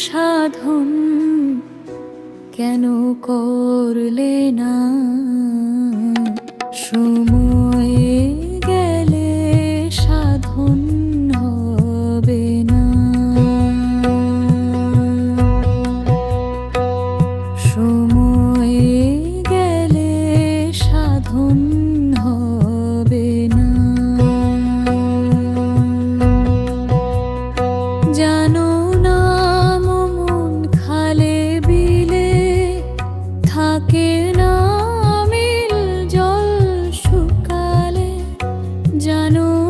সাধন কেন করলে না? সময় nuh